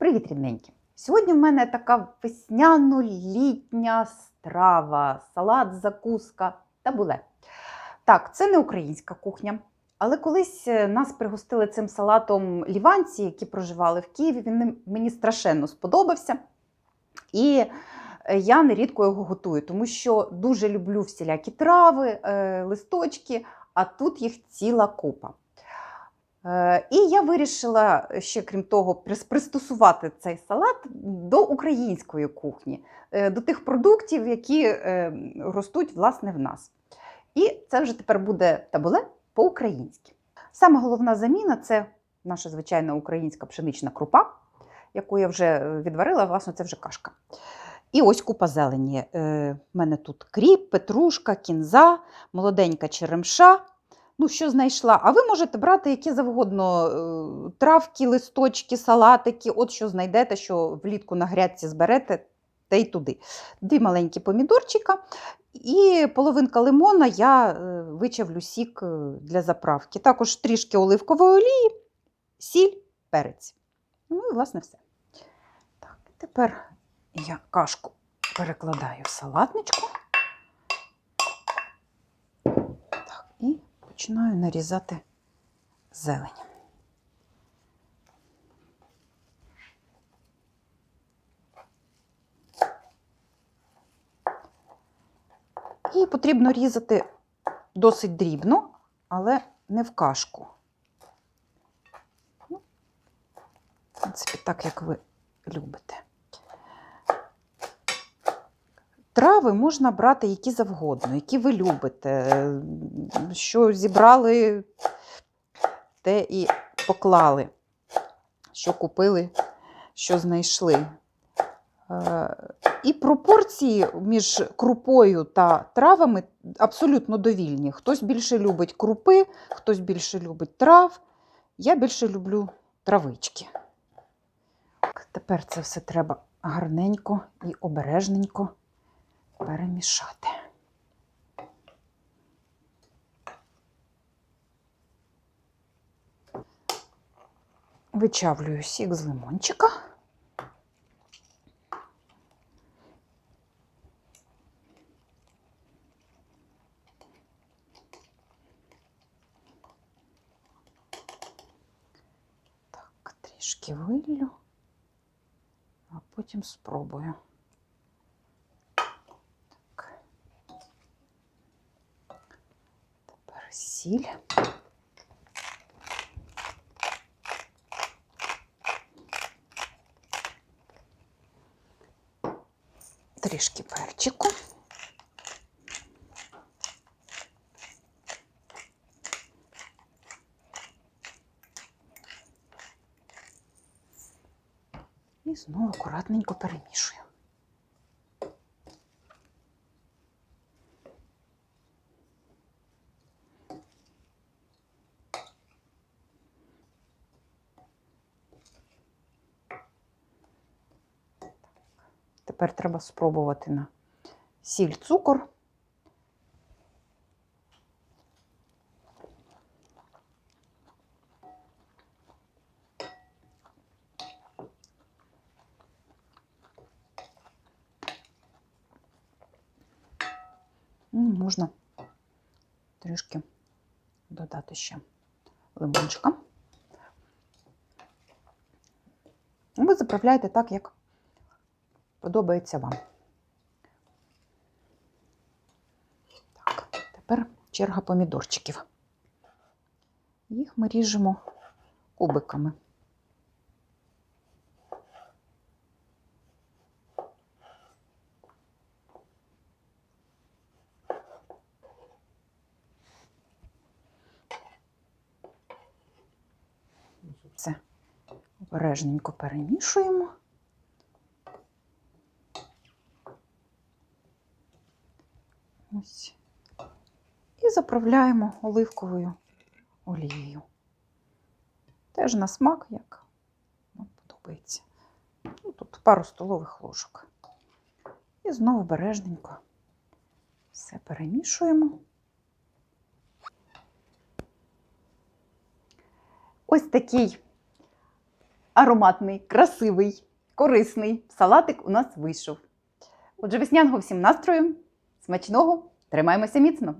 Привіт, рідненькі! Сьогодні в мене така весняно-літня страва, салат, закуска та буле. Так, це не українська кухня, але колись е, нас пригостили цим салатом ліванці, які проживали в Києві. Він мені страшенно сподобався. І е, я нерідко його готую, тому що дуже люблю всілякі трави, е, листочки, а тут їх ціла купа. Е, І я вирішила ще, крім того, пристосувати цей салат до української кухні, е, до тих продуктів, які е, ростуть власне в нас. І це вже тепер буде табуле по-українськи. Саме головна заміна це наша звичайна українська пшенична крупа, яку я вже е, відварила, власне, це вже кашка. І ось купа зелені. Е, У мене тут кріп, петрушка, кінза, молоденька черемша. Ну, що знайшла. А ви можете брати які завгодно е, травки, листочки, салатики, от що знайдете, що влітку на грядці зберете, та й туди. Дві маленькі помідорчика і половинка лимона я е, вичавлю сік е, для заправки. Також трішки оливкової олії, сіль, перець. Ну і, власне, все. Так, тепер я кашку перекладаю в салатничку. Починаю нарізати зелень. І потрібно різати досить дрібно, але не в кашку. Ну, В принципі, так, як ви любите. Трави можна брати які завгодно, які ви любите. Що зібрали, те і поклали. Що купили, що знайшли. Е, І пропорції між крупою та травами абсолютно довільні. Хтось більше любить крупи, хтось більше любить трав. Я більше люблю травички. Тепер це все треба гарненько і обережненько перемішати. Вичавлюю сік з лимончика. Так, трішки виллю, а потім спробую. сіль. Трішки перчику. І знову акуратненько перемішую. Тепер треба спробувати на сіль, цукор. Можна трішки додати ще лимончика. Ви заправляєте так, як подобається вам. Так, тепер черга помідорчиків. Їх ми ріжемо кубиками. Все обережненько перемішуємо. Ось. І заправляємо оливковою олією. Теж на смак, як вам подобається. Ну, тут пару столових ложок. І знову бережненько все перемішуємо. Ось такий ароматний, красивий, корисний салатик у нас вийшов. Отже, весняного всім настрою, смачного, тримаємося міцно!